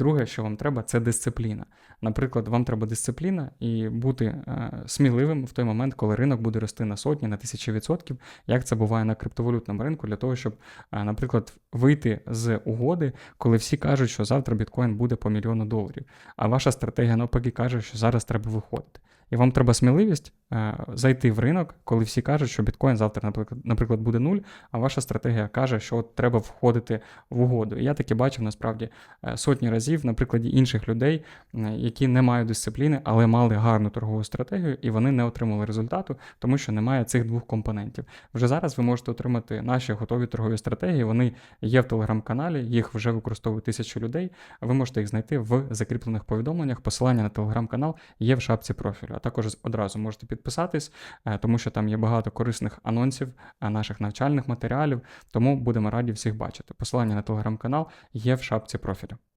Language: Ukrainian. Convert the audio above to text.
Друге, що вам треба, це дисципліна. Наприклад, вам треба дисципліна і бути е, сміливим в той момент, коли ринок буде рости на сотні, на тисячі відсотків, як це буває на криптовалютному ринку, для того, щоб, е, наприклад, вийти з угоди, коли всі кажуть, що завтра біткоін буде по мільйону доларів, а ваша стратегія навпаки каже, що зараз треба виходити. І вам треба сміливість зайти в ринок, коли всі кажуть, що біткоін завтра, наприклад, наприклад, буде нуль, а ваша стратегія каже, що от треба входити в угоду. І я таки бачив насправді е, сотні разів на прикладі інших людей, е, які не мають дисципліни, але мали гарну торгову стратегію, і вони не отримали результату, тому що немає цих двох компонентів. Вже зараз ви можете отримати наші готові торгові стратегії. Вони є в телеграм-каналі, їх вже використовують тисячі людей. Ви можете їх знайти в закріплених повідомленнях. Посилання на телеграм-канал є в шапці профілю. А також одразу можете підписатись, е, тому що там є багато корисних анонсів, е, наших навчальних матеріалів. Тому будемо раді всіх бачити. Посилання на телеграм-канал є в шапці профілю.